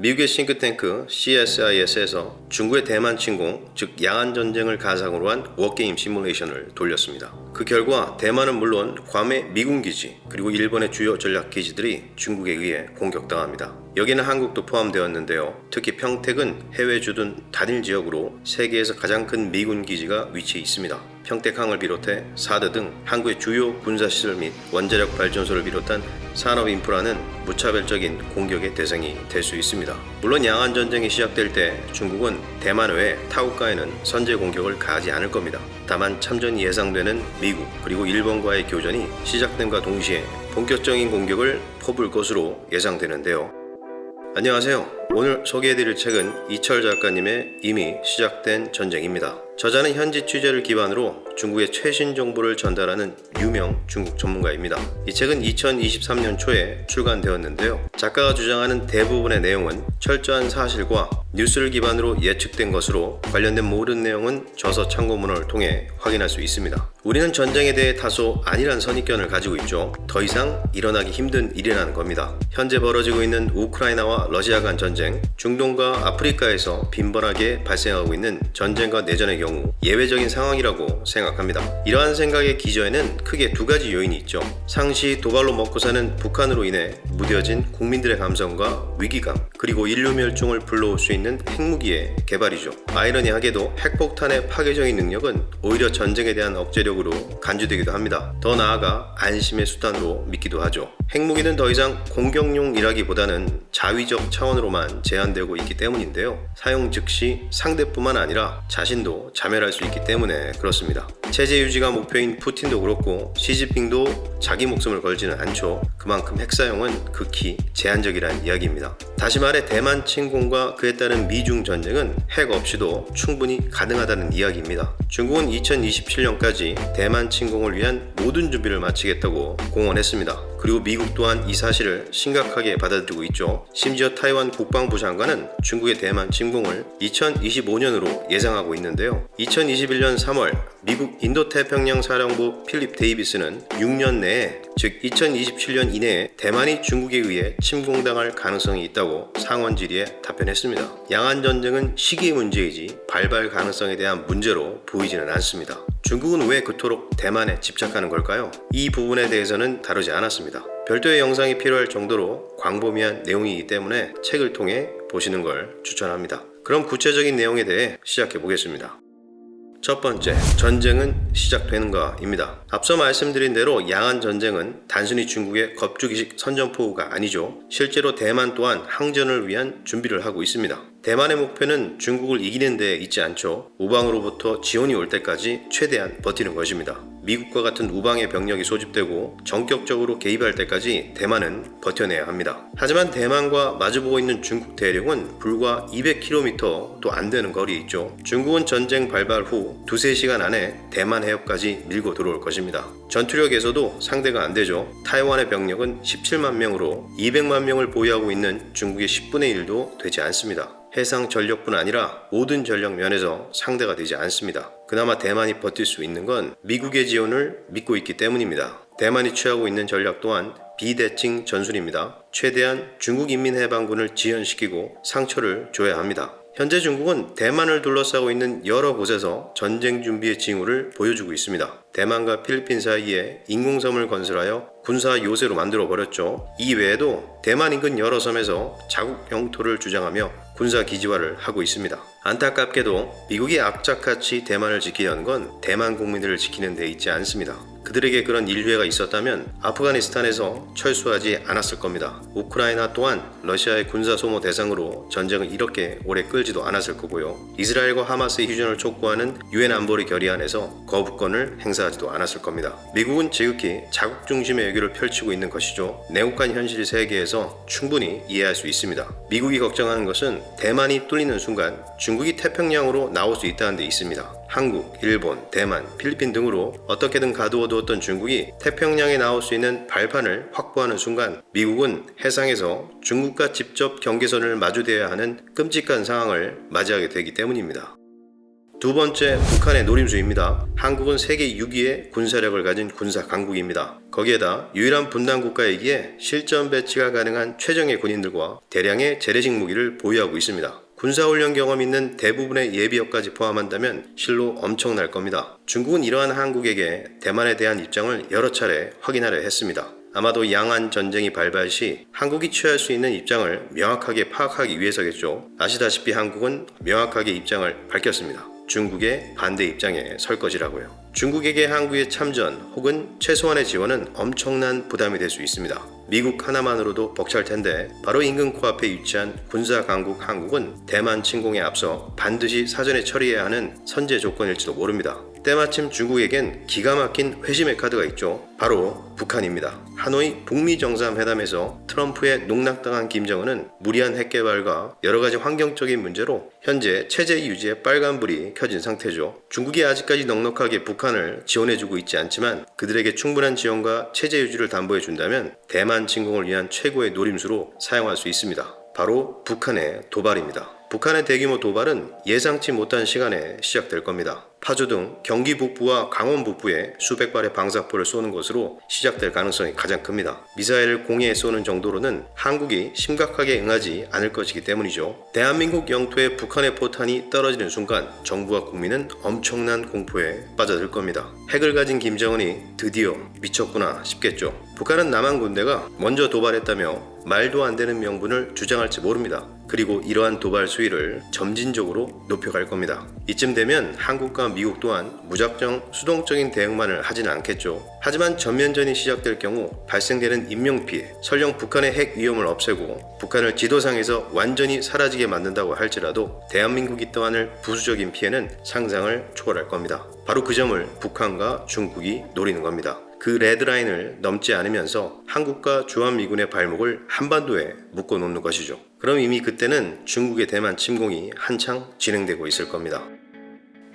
미국의 싱크탱크 CSIS에서 중국의 대만 침공, 즉 양안 전쟁을 가상으로 한 워게임 시뮬레이션을 돌렸습니다. 그 결과 대만은 물론 괌의 미군 기지 그리고 일본의 주요 전략 기지들이 중국에 의해 공격당합니다. 여기는 한국도 포함되었는데요. 특히 평택은 해외 주둔 단일 지역으로 세계에서 가장 큰 미군 기지가 위치해 있습니다. 평택항을 비롯해 사드 등 한국의 주요 군사시설 및 원자력 발전소를 비롯한 산업 인프라는 무차별적인 공격의 대상이 될 수 있습니다. 물론 양안 전쟁이 시작될 때 중국은 대만 외 타국가에는 선제 공격을 가하지 않을 겁니다. 다만 참전이 예상되는 미국 그리고 일본과의 교전이 시작됨과 동시에 본격적인 공격을 퍼볼 것으로 예상되는데요. 안녕하세요. 오늘 소개해드릴 책은 이철 작가님의 이미 시작된 전쟁입니다. 저자는 현지 취재를 기반으로 중국의 최신 정보를 전달하는 유명 중국 전문가입니다. 이 책은 2023년 초에 출간되었는데요. 작가가 주장하는 대부분의 내용은 철저한 사실과 뉴스를 기반으로 예측된 것으로 관련된 모든 내용은 저서 참고문을 통해 확인할 수 있습니다. 우리는 전쟁에 대해 다소 안일한 선입견을 가지고 있죠. 더 이상 일어나기 힘든 일이라는 겁니다. 현재 벌어지고 있는 우크라이나와 러시아 간 전쟁, 중동과 아프리카에서 빈번하게 발생하고 있는 전쟁과 내전의 경우 예외적인 상황이라고 생각합니다. 이러한 생각의 기저에는 크게 두 가지 요인이 있죠. 상시 도발로 먹고 사는 북한으로 인해 무뎌진 국민들의 감성과 위기감, 그리고 인류 멸종을 불러올 수 있는 핵무기의 개발이죠. 아이러니하게도 핵폭탄의 파괴적인 능력은 오히려 전쟁에 대한 억제력으로 간주되기도 합니다. 더 나아가 안심의 수단으로 믿기도 하죠. 핵무기는 더 이상 공격용이라기보다는 자위적 차원으로만 제한되고 있기 때문인데요. 사용 즉시 상대뿐만 아니라 자신도 자멸할 수 있기 때문에 그렇습니다. 체제 유지가 목표인 푸틴도 그렇고 시진핑도 자기 목숨을 걸지는 않죠. 그만큼 핵 사용은 극히 제한적이라는 이야기입니다. 다시 말해 대만 침공과 그에 따른 미중 전쟁은 핵 없이도 충분히 가능하다는 이야기입니다. 중국은 2027년까지 대만 침공을 위한 모든 준비를 마치겠다고 공언했습니다. 그리고 미국 또한 이 사실을 심각하게 받아들이고 있죠. 심지어 타이완 국방부 장관은 중국의 대만 침공을 2025년으로 예상하고 있는데요. 2021년 3월 미국 인도태평양 사령부 필립 데이비스는 6년 내에 즉 2027년 이내에 대만이 중국에 의해 침공당할 가능성이 있다고 상원 질의에 답변했습니다. 양안 전쟁은 시기의 문제이지 발발 가능성에 대한 문제로 보이지는 않습니다. 중국은 왜 그토록 대만에 집착하는 걸까요? 이 부분에 대해서는 다루지 않았습니다. 별도의 영상이 필요할 정도로 광범위한 내용이기 때문에 책을 통해 보시는 걸 추천합니다. 그럼 구체적인 내용에 대해 시작해 보겠습니다. 첫 번째, 전쟁은 시작되는가입니다. 앞서 말씀드린 대로 양안 전쟁은 단순히 중국의 겁주기식 선전포고가 아니죠. 실제로 대만 또한 항전을 위한 준비를 하고 있습니다. 대만의 목표는 중국을 이기는 데 있지 않죠. 우방으로부터 지원이 올 때까지 최대한 버티는 것입니다. 미국과 같은 우방의 병력이 소집되고 전격적으로 개입할 때까지 대만은 버텨내야 합니다. 하지만 대만과 마주보고 있는 중국 대륙은 불과 200km도 안 되는 거리에 있죠. 중국은 전쟁 발발 후 두세 시간 안에 대만 해협까지 밀고 들어올 것입니다. 전투력에서도 상대가 안 되죠. 타이완의 병력은 17만 명으로 200만 명을 보유하고 있는 중국의 10분의 1도 되지 않습니다. 해상 전력뿐 아니라 모든 전력 면에서 상대가 되지 않습니다. 그나마 대만이 버틸 수 있는 건 미국의 지원을 믿고 있기 때문입니다. 대만이 취하고 있는 전략 또한 비대칭 전술입니다. 최대한 중국 인민해방군을 지연시키고 상처를 줘야 합니다. 현재 중국은 대만을 둘러싸고 있는 여러 곳에서 전쟁 준비의 징후를 보여주고 있습니다. 대만과 필리핀 사이에 인공섬을 건설하여 군사 요새로 만들어 버렸죠. 이 외에도 대만 인근 여러 섬에서 자국 영토를 주장하며 군사 기지화를 하고 있습니다. 안타깝게도 미국이 악착같이 대만을 지키려는 건 대만 국민들을 지키는 데 있지 않습니다. 그들에게 그런 인류애가 있었다면 아프가니스탄에서 철수하지 않았을 겁니다. 우크라이나 또한 러시아의 군사 소모 대상으로 전쟁을 이렇게 오래 끌지도 않았을 거고요. 이스라엘과 하마스의 휴전을 촉구하는 유엔 안보리 결의안에서 거부권을 행사하지도 않았을 겁니다. 미국은 지극히 자국 중심의 외교를 펼치고 있는 것이죠. 내국간 현실 세계에서 충분히 이해할 수 있습니다. 미국이 걱정하는 것은 대만이 뚫리는 순간 중국이 태평양으로 나올 수 있다는 데 있습니다. 한국, 일본, 대만, 필리핀 등으로 어떻게든 가두어 두었던 중국이 태평양에 나올 수 있는 발판을 확보하는 순간 미국은 해상에서 중국과 직접 경계선을 마주대야 하는 끔찍한 상황을 맞이하게 되기 때문입니다. 두 번째, 북한의 노림수입니다. 한국은 세계 6위의 군사력을 가진 군사 강국입니다. 거기에다 유일한 분단 국가이기에 실전 배치가 가능한 최정예 군인들과 대량의 재래식 무기를 보유하고 있습니다. 군사훈련 경험 있는 대부분의 예비역까지 포함한다면 실로 엄청날 겁니다. 중국은 이러한 한국에게 대만에 대한 입장을 여러 차례 확인하려 했습니다. 아마도 양안 전쟁이 발발 시 한국이 취할 수 있는 입장을 명확하게 파악하기 위해서겠죠. 아시다시피 한국은 명확하게 입장을 밝혔습니다. 중국의 반대 입장에 설 것이라고요. 중국에게 한국의 참전 혹은 최소한의 지원은 엄청난 부담이 될 수 있습니다. 미국 하나만으로도 벅찰 텐데 바로 인근 코앞에 위치한 군사 강국 한국은 대만 침공에 앞서 반드시 사전에 처리해야 하는 선제 조건일지도 모릅니다. 때마침 중국에겐 기가 막힌 회심의 카드가 있죠. 바로 북한입니다. 하노이 북미 정상회담에서 트럼프의 농락당한 김정은은 무리한 핵 개발과 여러 가지 환경적인 문제로 현재 체제 유지에 빨간불이 켜진 상태죠. 중국이 아직까지 넉넉하게 북한을 지원해주고 있지 않지만 그들에게 충분한 지원과 체제 유지를 담보해 준다면 대만 침공을 위한 최고의 노림수로 사용할 수 있습니다. 바로 북한의 도발입니다. 북한의 대규모 도발은 예상치 못한 시간에 시작될 겁니다. 파주 등 경기 북부와 강원 북부에 수백 발의 방사포를 쏘는 것으로 시작될 가능성이 가장 큽니다. 미사일을 공해에 쏘는 정도로는 한국이 심각하게 응하지 않을 것이기 때문이죠. 대한민국 영토에 북한의 포탄이 떨어지는 순간 정부와 국민은 엄청난 공포에 빠져들 겁니다. 핵을 가진 김정은이 드디어 미쳤구나 싶겠죠. 북한은 남한 군대가 먼저 도발했다며 말도 안 되는 명분을 주장할지 모릅니다. 그리고 이러한 도발 수위를 점진적으로 높여갈 겁니다. 이쯤 되면 한국과 미국 또한 무작정 수동적인 대응만을 하지는 않겠죠. 하지만 전면전이 시작될 경우 발생되는 인명피해, 설령 북한의 핵 위험을 없애고 북한을 지도상에서 완전히 사라지게 만든다고 할지라도 대한민국이 떠안을 부수적인 피해는 상상을 초월할 겁니다. 바로 그 점을 북한과 중국이 노리는 겁니다. 그 레드라인을 넘지 않으면서 한국과 주한미군의 발목을 한반도에 묶어 놓는 것이죠. 그럼 이미 그때는 중국의 대만 침공이 한창 진행되고 있을 겁니다.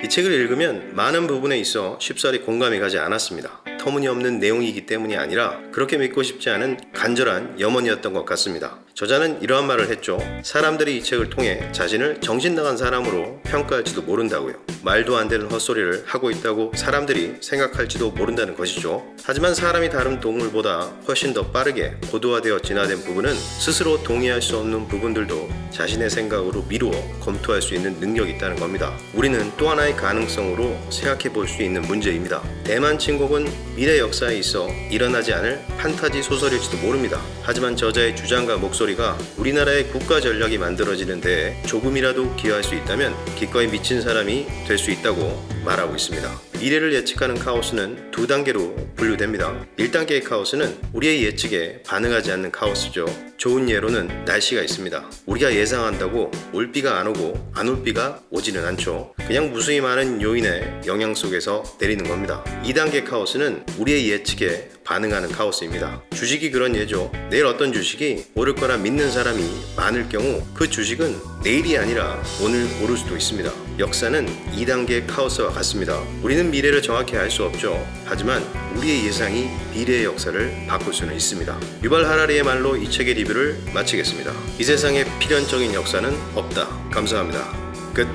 이 책을 읽으면 많은 부분에 있어 쉽사리 공감이 가지 않았습니다. 터무니없는 내용이기 때문이 아니라 그렇게 믿고 싶지 않은 간절한 염원이었던 것 같습니다. 저자는 이러한 말을 했죠. 사람들이 이 책을 통해 자신을 정신 나간 사람으로 평가할지도 모른다고요. 말도 안 되는 헛소리를 하고 있다고 사람들이 생각할지도 모른다는 것이죠. 하지만 사람이 다른 동물보다 훨씬 더 빠르게 고도화되어 진화된 부분은 스스로 동의할 수 없는 부분들도 자신의 생각으로 미루어 검토할 수 있는 능력이 있다는 겁니다. 우리는 또 하나의 가능성으로 생각해 볼 수 있는 문제입니다. 대만 침공은 미래 역사에 있어 일어나지 않을 판타지 소설일지도 모릅니다. 하지만 저자의 주장과 목소리가 우리나라의 국가 전략이 만들어지는 데에 조금이라도 기여할 수 있다면 기꺼이 미친 사람이 될 수 있다고 말하고 있습니다. 미래를 예측하는 카오스는 두 단계로 분류됩니다. 1단계의 카오스는 우리의 예측에 반응하지 않는 카오스죠. 좋은 예로는 날씨가 있습니다. 우리가 예상한다고 올 비가 안 오고 안 올 비가 오지는 않죠. 그냥 무수히 많은 요인의 영향 속에서 내리는 겁니다. 2단계 카오스는 우리의 예측에 반응하는 카오스입니다. 주식이 그런 예죠. 내일 어떤 주식이 오를 거라 믿는 사람이 많을 경우 그 주식은 내일이 아니라 오늘 오를 수도 있습니다. 역사는 2단계 카오스와 같습니다. 우리는 미래를 정확히 알 수 없죠. 하지만 우리의 예상이 미래의 역사를 바꿀 수는 있습니다. 유발 하라리의 말로 이 책의 리뷰를 마치겠습니다. 이 세상에 필연적인 역사는 없다. 감사합니다. 끝.